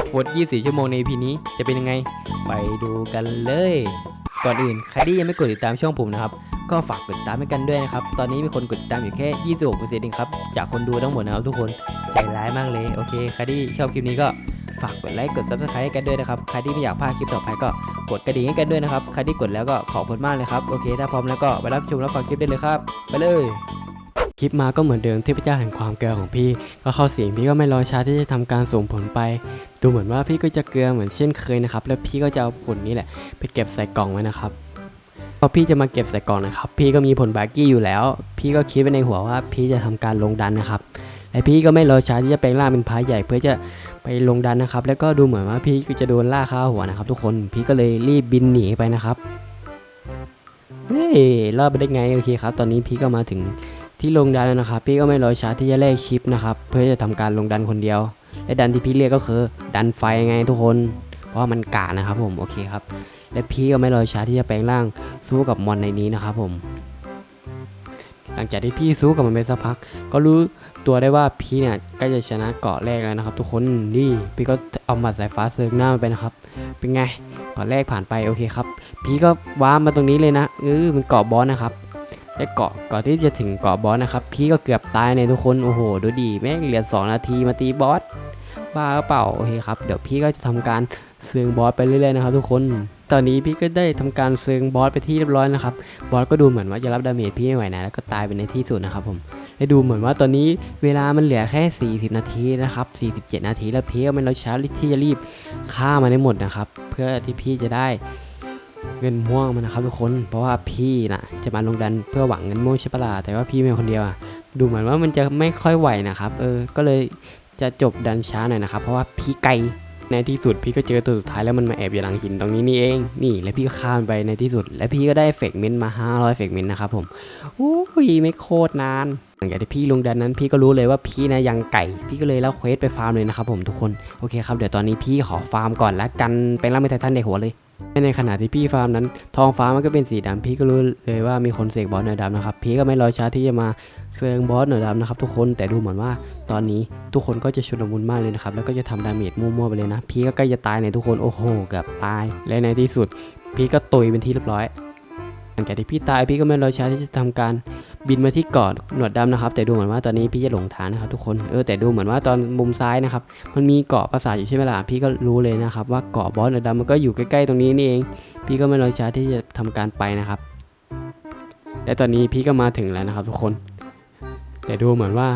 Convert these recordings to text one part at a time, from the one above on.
อกฟุต24 ชั่วโมงใน EP นี้จะเป็นยังไง ไปดูกันเลย ก่อนอื่นใครที่ยังไม่กดติดตามช่องผมนะครับ ก็ฝากกดติดตามให้กันด้วยนะครับ ตอนนี้มีคนกดติดตามอยู่แค่ 26%เองครับ จากคนดูทั้งหมดนะครับทุกคน ใจร้ายมากเลย โอเค ใครที่ชอบคลิปนี้ก็ฝากกดไลค์กด subscribe ให้กันด้วยนะครับ ใครที่ไม่อยากพลาดคลิปต่อไปก็กดกระดิ่งให้กันด้วยนะครับ ใครที่กดแล้วก็ขอบคุณมากเลยครับ โอเค ถ้าพร้อมแล้วก็ไปรับชมรับฟังคลิปได้เลยครับ ไปเลย คลิปมาก็เหมือนเดิมเทพเจ้าแห่งความเกลือของพี่ ก็เข้าเสียงพี่ก็ไม่รอช้าที่จะทำการส่งผลไป ดูเหมือนว่าพี่ก็จะเกลือเหมือนเช่นเคยนะครับ แล้วพี่ก็จะเอาผลนี้แหละ ไปเก็บใส่กล่องไว้นะครับพอพี่จะมาเก็บใส่กล่องนะครับ พี่ก็มีผลบาร์กี้อยู่แล้ว พี่ก็คิดไว้ในหัวว่าพี่จะทำการลงดันนะครับและพี่ก็ไม่รอช้าที่จะแปลงร่างเป็นพายใหญ่เพื่อจะไปลงดันนะครับ แล้วก็ดูเหมือนว่าพี่ก็จะโดนล่าข้าหัวนะครับ ทุกคนพี่ก็เลยรีบบินหนีไปนะครับเฮ้ยรอดไปได้ไงโอเคครับ ตอนนี้พี่ก็มาถึง ที่ลงดันแล้วนะครับพี่ก็ไม่รอช้าที่จะแลกชิปนะครับเพื่อจะทำการลงดันคนเดียว และดันที่พี่เรียกก็คือดันไฟไงทุกคน เพราะมันกานะครับผมโอเคครับ และพี่ก็ไม่รอช้าที่จะแปลงร่างสู้กับมอนในนี้นะครับผม หลังจากที่พี่สู้กับมันไปสักพัก ก็รู้ตัวได้ว่าพี่เนี่ยใกล้จะชนะเกาะแรกแล้วนะครับ ทุกคนนี่พี่ก็เอาหมัดสายฟ้าเซิร์ฟหน้ามันไปนะครับ เป็นไงเกาะแรกผ่านไปโอเคครับ พี่ก็ว้ามาตรงนี้เลยนะเออมันเกาะบอสนะครับ และเกาะก่อนที่จะถึงเกาะบอสนะครับ พี่ก็เกือบตายในทุกคนโอ้โห ดูดีแม่งเหลือ 2 นาทีมาตีบอสบ้าหรือเปล่าโอเคครับเดี๋ยวพี่ก็จะทำการเซิงบอสไปเรื่อยๆนะครับทุกคน ตอนนี้พี่ก็ได้ทำการเซิงบอสไปที่เรียบร้อยนะครับบอสก็ดูเหมือนว่าจะรับดาเมจพี่ไม่ไหวนะแล้วก็ตายไปในที่สุดนะครับผมและดูเหมือนว่าตอนนี้เวลามันเหลือแค่ 40 นาทีนะครับ 47 นาทีแล้วพี่ก็ไม่รอช้าที่จะรีบฆ่ามันให้หมดนะครับเพื่อที่พี่จะได้ เงินม่วงมันนะครับทุกคน เพราะว่าพี่นะจะมาลงดันเพื่อหวังเงินม่วงใช่ปะล่ะแต่ว่าพี่เป็นคนเดียวอะดูเหมือนว่ามันจะไม่ค่อยไหวนะครับ เออ ก็เลยจะจบดันช้าหน่อยนะครับ เพราะว่าพี่ไกลในที่สุดพี่ก็เจอตัวสุดท้ายแล้วมันมาแอบอยู่หลังหินตรงนี้นี่เอง นี่แล้วพี่ก็ข้ามไปในที่สุด และพี่ก็ได้เฟกเมนต์มา 500เฟกเมนต์นะครับผมอุ้ยไม่โคตรนานหลังจากที่พี่ลงดันนั้นพี่ก็รู้เลยว่าพี่นะยังไก่ พี่ก็เลยเล่าเควสไปฟาร์มเลยนะครับผมทุกคน โอเคครับเดี๋ยวตอนนี้พี่ขอฟาร์มก่อนละกันเป็นร่างเป็นไททันในหัวเลย ในขณะที่พี่ฟาร์มนั้น ทองฟ้ามันก็เป็นสีดำพี่ก็รู้เลยว่ามีคนเสกบอสหน่อยดำนะครับพี่ก็ไม่รอช้าที่จะมาเซิงบอสหน่อยดำนะครับทุกคนแต่ดูเหมือนว่าตอนนี้ทุกคนก็จะชุลมุนมากเลยนะครับแล้วก็จะทำดาเมจมั่วๆไปเลยนะ พี่ก็ใกล้จะตายในทุกคนโอ้โหเกือบตายและในที่สุด พี่ก็ตุยเป็นที่เรียบร้อย ลังจากที่พี่ตายพี่ก็ไม่รอช้าที่จะทำการบินมาที่เกาะหนวดดำนะครับ แต่ดูเหมือนว่าตอนนี้พี่จะหลงทางนะครับทุกคนเออแต่ดูเหมือนว่าตอนมุมซ้ายนะครับมันมีเกาะปราสาทอยู่ใช่ไหมล่ะพี่ก็รู้เลยนะครับว่าเกาะบอสหนวดดำมันก็อยู่ใกล้ๆตรงนี้นี่เอง พี่ก็ไม่รอช้าที่จะทำการไปนะครับและตอนนี้พี่ก็มาถึงแล้วนะครับทุกคน แต่ดูเหมือนว่า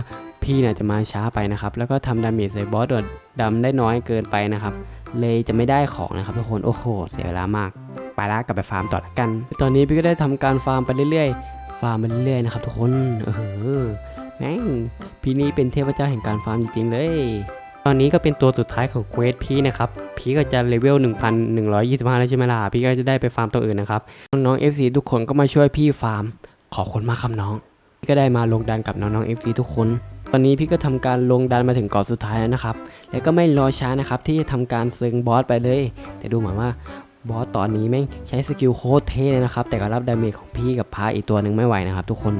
พี่เนี่ยจะมาช้าไปนะครับ แล้วก็ทำดาเมจใส่บอสดดำได้น้อยเกินไปนะครับ เลยจะไม่ได้ของนะครับทุกคน โอ้โห เสียเวลามาก ไปและกลับไปฟาร์มต่อละกัน ตอนนี้พี่ก็ได้ทำการฟาร์มไปเรื่อยๆ ฟาร์มไปเรื่อยๆนะครับทุกคนเออแม่งพี่นี่เป็นเทพเจ้าแห่งการฟาร์มจริงๆเลย ตอนนี้ก็เป็นตัวสุดท้ายของเควสพี่นะครับ พี่ก็จะเลเวล 1,125 แล้วใช่ไหมล่ะ พี่ก็จะได้ไปฟาร์มตัวอื่นนะครับ น้องๆ FC ทุกคนก็มาช่วยพี่ฟาร์ม ขอบคุณมากครับน้อง พี่ก็ได้มาลงดันกับน้องๆ FC ทุกคน ตอนนี้พี่ก็ทำการลงดันมาถึงเกาะสุดท้ายแล้วนะครับ แล้วก็ไม่รอช้านะครับที่จะทำการเซิงบอสไปเลย แต่ดูเหมือนว่า บอสตอนนี้แม่งใช้สกิลโคตรเท่เลยนะครับ แต่ก็รับดาเมจของพี่กับพาอีกตัวหนึ่งไม่ไหวนะครับทุกคน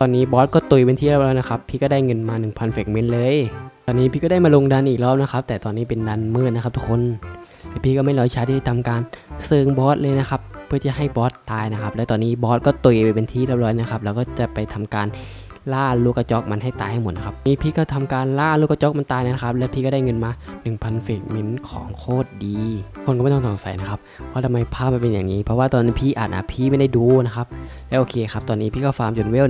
ตอนนี้บอสก็ตุยเป็นที่เรียบร้อยแล้วนะครับ พี่ก็ได้เงินมา 1,000เฟกเมนเลย ตอนนี้พี่ก็ได้มาลงดันอีกรอบนะครับ แต่ตอนนี้เป็นดันมืดนะครับทุกคนและพี่ก็ไม่รอช้าที่จะทำการเซิงบอสเลยนะครับ เพื่อจะให้บอสตายนะครับ และตอนนี้บอสก็ตุยไปเป็นที่เรียบร้อยนะครับ แล้วก็จะไปทำการ ล่าลูกกระจอกมันให้ตายให้หมดนะครับนี่พี่ก็ทำการล่าลูกกระจอกมันตายนะครับ และพี่ก็ได้เงินมา 1,000เฟกมนต์ของโคตรดี คนก็ไม่ต้องสงสัยนะครับว่าทำไมภาพมันเป็นอย่างนี้ เพราะว่าตอนนี้พี่อ่านอะพี่ไม่ได้ดูนะครับแล้วโอเคครับตอนนี้พี่ก็ฟาร์มจนเวล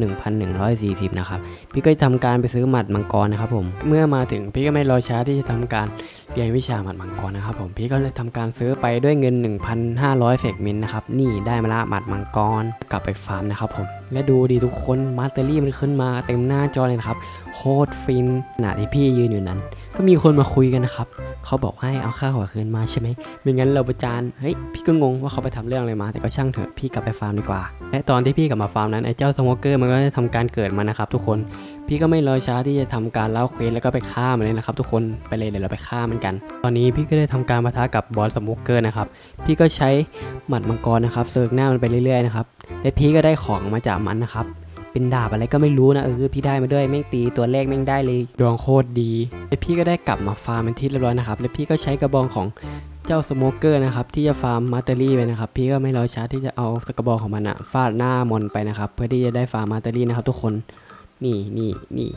1,140 นะครับพี่ก็ทำการไปซื้อหมัดมังกรนะครับผมเมื่อมาถึงพี่ก็ไม่รอช้าที่จะทำการ เรียนวิชาหมัดมังกรนะครับผมพี่ก็เลยทำการซื้อไปด้วยเงิน 1,500เฟกเมนนะครับนี่ได้มาละหมัดมังกรกลับไปฟาร์มนะครับผมและดูดีทุกคนมาสเตอรี่มันขึ้นมาเต็มหน้าจอเลยนะครับโคตรฟินขณะที่พี่ยืนอยู่นั้น ก็มีคนมาคุยกันนะครับเขาบอกให้เอาค่าหัวคืนมาใช่ไหมไม่งั้นเราประจานเฮ้ยพี่ก็งงว่าเขาไปทำเรื่องอะไรมา แต่ก็ช่างเถอะพี่กลับไปฟาร์มดีกว่า และตอนที่พี่กลับมาฟาร์มนั้นไอ้เจ้าสโมเกอร์มันก็ได้ทำการเกิดมานะครับทุกคน พี่ก็ไม่รอช้าที่จะทำการเล่าเควสแล้วก็ไปฆ่ามันเลยนะครับ ทุกคนไปเลยเดี๋ยวเราไปฆ่ามันกัน ตอนนี้พี่ก็ได้ทำการปะทะกับบอสสโมเกอร์นะครับพี่ก็ใช้หมัดมังกรนะครับเซิร์กหน้ามันไปเรื่อยๆนะครับและพี่ก็ได้ของมาจากมันนะครับเป็นดาบอะไรก็ไม่รู้นะเออพี่ได้มาด้วยแม่งตีตัวแรกแม่งได้เลยดวงโคตรดีแล้วพี่ก็ได้กลับมาฟาร์มเป็นที่เรียบร้อยนะครับแล้วพี่ก็ใช้กระบองของเจ้าสโมเกอร์นะครับที่จะฟาร์มมาเตอรี่ไปนะครับพี่ก็ไม่รอช้าที่จะเอากระบองของมันอะฟาดหน้ามอนไปนะครับเพื่อที่จะได้ฟาร์มมาเตอรี่นะครับทุกคน นี่นี่นี่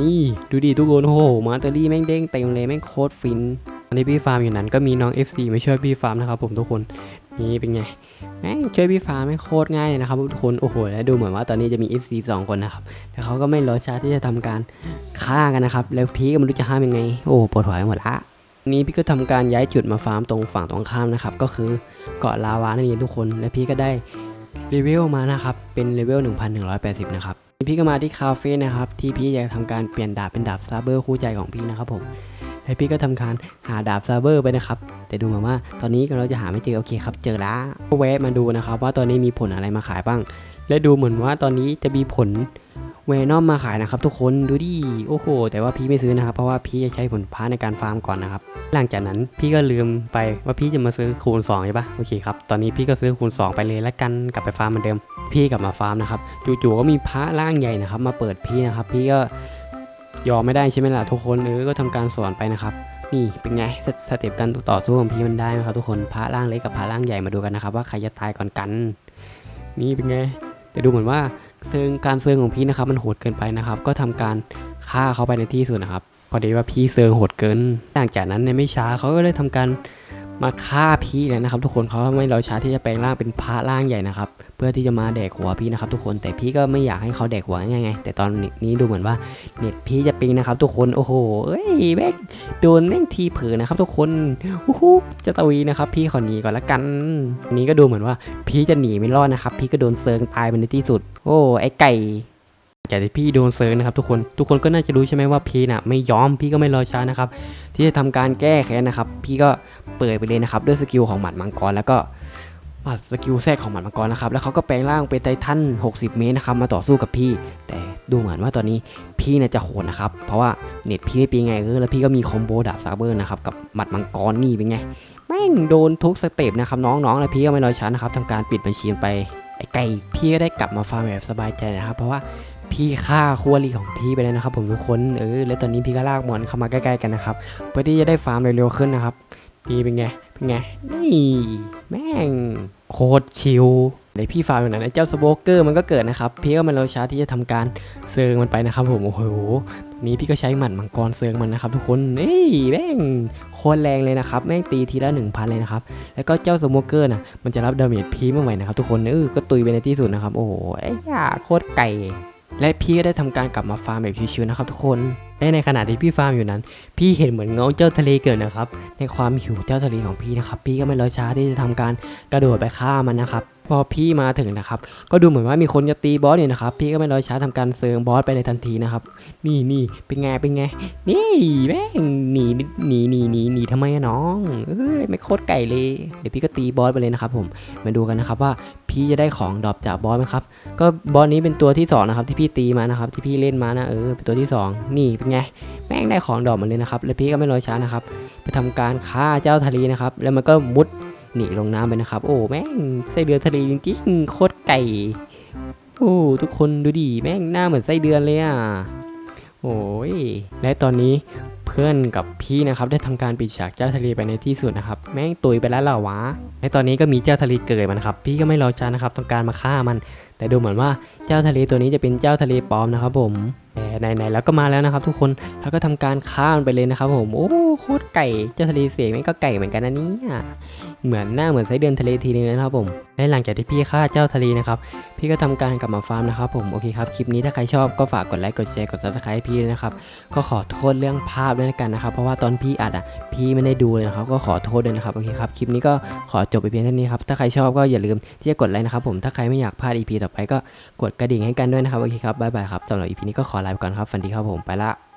นี่ดูดิทุกคนโอ้โหมาเตอรี่แม่งเด้งเต็มเลยแม่งโคตรฟินตอนนี้พี่ฟาร์มอยู่นั้นก็มีน้อง FC มาช่วยพี่ฟาร์มนะครับผมทุกคนนี่เป็นไงแม่งช่วยพี่ฟ้าไม่งโคตรง่ายเลยนะครับทุกคนโอ้โหแล้วดูเหมือนว่าตอนนี้จะมี FC 2 คนนะครับแต่เขาก็ไม่รอช้าที่จะทำการฆ่ากันนะครับแล้วพี่ก็ไม่รู้จะห้ามยังไง โอ้ปวดหัวไปหมดละนี้พี่ก็ทำการย้ายจุดมาฟาร์มตรงฝั่งตรงข้ามนะครับก็คือเกาะลาวานั่นเองทุกคน และพี่ก็ได้เลเวลมานะครับเป็นเลเวล1180 นะครับ พี่ก็มาที่คาเฟ่นะครับที่พี่จะทำการเปลี่ยนดาบเป็นดาบซาเบอร์คู่ใจของพี่นะครับผมแล้วพี่ก็ทำการหาดาบซาเบอร์ไปนะครับ แต่ดูเหมือนว่าตอนนี้เราจะหาไม่เจอโอเคครับ เจอแล้วก็แวะมาดูนะครับว่าตอนนี้มีผลอะไรมาขายบ้าง และดูเหมือนว่าตอนนี้จะมีผล วนอมมาขายนะครับทุกคนดูดิโอ้โห แต่ว่าพี่ไม่ซื้อนะครับ เพราะว่าพี่จะใช้ผลพาในการฟาร์มก่อนนะครับ หลังจากนั้นพี่ก็ลืมไปว่าพี่จะมาซื้อคูณ2ใช่ปะโอเคครับตอนนี้พี่ก็ซื้อคูณ 2 ไปเลยแล้วกันกลับไปฟาร์มเหมือนเดิม พี่กลับมาฟาร์มนะครับจู่ๆก็มีพระร่างใหญ่นะครับ มาเปิดพี่นะครับ พี่ก็ยอมไม่ได้ใช่ไหมล่ะทุกคนเออก็ทำการสอนไปนะครับนี่เป็นไงสสเต็ปการต่อสู้ของพี่มันได้ไหมครับทุกคนพระร่างเล็กกับพระร่างใหญ่มาดูกันนะครับว่าใครจะตายก่อนกัน นี่เป็นไงแต่ดูเหมือนว่า ซึ่งการเซิงของพี่นะครับมันโหดเกินไปนะครับ ก็ทำการฆ่าเขาไปในที่สุดนะครับ พอดีว่าพี่เซิงโหดเกิน หลังจากนั้นในไม่ช้าเขาก็เลยทำการมาฆ่าพี่แล้วนะครับ ทุกคนเขาไม่รอช้าที่จะแปลงร่างเป็นพระร่างใหญ่นะครับ เพื่อที่จะมาแดกหัวพี่นะครับทุกคนแต่พี่ก็ไม่อยากให้เขาแดกหัวง่ายๆไงแต่ตอนนี้ดูเหมือนว่าเน็ตพี่จะปิงนะครับ ทุกคนโอ้โหเอ้ยแม่งโดนแม่งทีเผลอนะครับ ทุกคนโอ้โหจะตวีนะครับ พี่ขอหนีก่อนละกันนี้ก็ดูเหมือนว่าพี่จะหนีไม่รอดนะครับ พี่ก็โดนเซิงตายไปในที่สุด โอ้ไอ้ไก่จากที่พี่โดนเซิงนะครับทุกคนทุกคนก็น่าจะรู้ใช่ไหมว่าพี่น่ะไม่ยอมพี่ก็ไม่รอช้านะครับ ที่จะทำการแก้แค้นนะครับ พี่ก็เปิดไปเลยนะครับ ด้วยสกิลของหมัดมังกรแล้วก็ัดสกิลแทรกของหมัดมังกรนะครับ แล้วเขาก็แปลงร่างเป็นไททัน 60 เมตรนะครับ มาต่อสู้กับพี่ แต่ดูเหมือนว่าตอนนี้พี่น่าจะโหดนะครับ เพราะว่าเน็ตพี่ไม่เป็นไงเออแล้วพี่ก็มีคอมโบดาบซาเบอร์นะครับกับหมัดมังกรนี่เป็นไง แม่งโดนทุกสเต็ปนะครับน้องๆแล้วพี่ก็ไม่รอช้านะครับทำการปิดบัญชีไปไอ้ไก่พี่ก็ได้กลับมาฟาร์มแบบสบายใจนะครับ เพราะว่าพี่ฆ่าคู่อริของพี่ไปแล้วนะครับ ผมทุกคนเออแล้วตอนนี้พี่ก็ลากมอนเข้ามาใกล้ๆกันนะครับเพื่อที่จะได้ฟาร์มเร็วๆขึ้นนะครับพี่เป็นไงเป็นไงนี่แม่ง โคตรชิลในพี่ฟาร์มอยู่นั้นไอ้เจ้าสโบเกอร์มันก็เกิดนะครับพี่ก็มันเราช้าที่จะทำการเซิงมันไปนะครับผมโอ้โหนี้พี่ก็ใช้หมัดมังกรเซิงมันนะครับ ทุกคนนี่แม่งโคตรแรงเลยนะครับแม่งตีทีละ1,000เลยนะครับแล้วก็เจ้าสโมเกอร์น่ะมันจะรับดาเมจพีเมื่อไหร่นะครับทุกคนเออก็ตุยไปในที่สุดนะครับโอ้โหไอ้ยาโคตรไก่ และพี่ก็ได้ทำการกลับมาฟาร์มแบบชิวๆนะครับทุกคนและในขณะที่พี่ฟาร์มอยู่นั้น พี่เห็นเหมือนเงาเจ้าทะเลเกิดนะครับ ในความหิวเจ้าทะเลของพี่นะครับ พี่ก็ไม่รอช้าที่จะทำการกระโดดไปฆ่ามันนะครับ พอพี่มาถึงนะครับ ก็ดูเหมือนว่ามีคนจะตีบอสอยู่ยนะครับ พี่ก็ไม่รอช้าทำการเซิร์งบอสไปในทันทีนะครับ นี่นี่เป็นไงเป็นไง นี่แม่งหนีหนีหนีหนีหนีทำไมอะน้องเอ้ยไม่โคตรไก่เลย เดี๋ยวพี่ก็ตีบอสไปเลยนะครับผม มาดูกันนะครับว่าพี่จะได้ของดรอปจากบอสไหมครับ ก็บอสนี้เป็นตัวที่สองนะครับที่พี่ตีมานะครับที่พี่เล่นมานะเออเป็นตัวที่สองนี่เป็นไงแม่งได้ของดรอปมาเลยนะครับ แล้วพี่ก็ไม่รอช้านะครับ ไปทำการฆ่าเจ้าทะเลนะครับ แล้วมันก็มุด หนีลงน้ำไปนะครับ โอ้แม่งไส้เดือนทะเลจริงๆโคตรไก่โอ้ทุกคนดูดิแม่งหน้าเหมือนไส้เดือนเลยอะโอ้ยและตอนนี้เพื่อนกับพี่นะครับได้ทำการปิดฉากเจ้าทะเลไปในที่สุดนะครับ แม่งตุยไปแล้วเหรอวะและตอนนี้ก็มีเจ้าทะเลเกิดมานครับ พี่ก็ไม่รอช้านะครับต้องการมาฆ่ามัน แต่ดูเหมือนว่าเจ้าทะเลตัวนี้จะเป็นเจ้าทะเลปลอมนะครับ ผมแต่ไหนๆแล้วก็มาแล้วนะครับ ทุกคนแล้วก็ทำการฆ่ามันไปเลยนะครับ ผมโอ้โคตรไก่เจ้าทะเลเสียงนี่งก็ไก่เหมือนกันนะเนี่ย เหมือนหน้าเหมือนไส้เดือนทะเลทีนึงนะครับผมและหลังจากที่พี่ฆ่าเจ้าทะเลนะครับพี่ก็ทำการกลับมาฟาร์มนะครับผมโอเคครับคลิปนี้ถ้าใครชอบก็ฝากกดไลค์กดแชร์กด subscribe ให้พี่ด้วยนะครับก็ขอโทษเรื่องภาพด้วยกันนะครับ เพราะว่าตอนพี่อัดอะพี่ไม่ได้ดูเลยนะครับก็ขอโทษด้วยนะครับโอเคครับคลิปนี้ก็ขอจบไปเพียงเท่านี้ครับถ้าใครชอบก็อย่าลืมที่จะกดไลค์นะครับผมถ้าใครไม่อยากพลาด EP ต่อไปก็กดกระดิ่งให้กันด้วยนะครับโอเคครับบ๊ายบายครับสำหรับ EP นี้ก็ขอลาไปก่อนครับฝันดีครับผมไปละ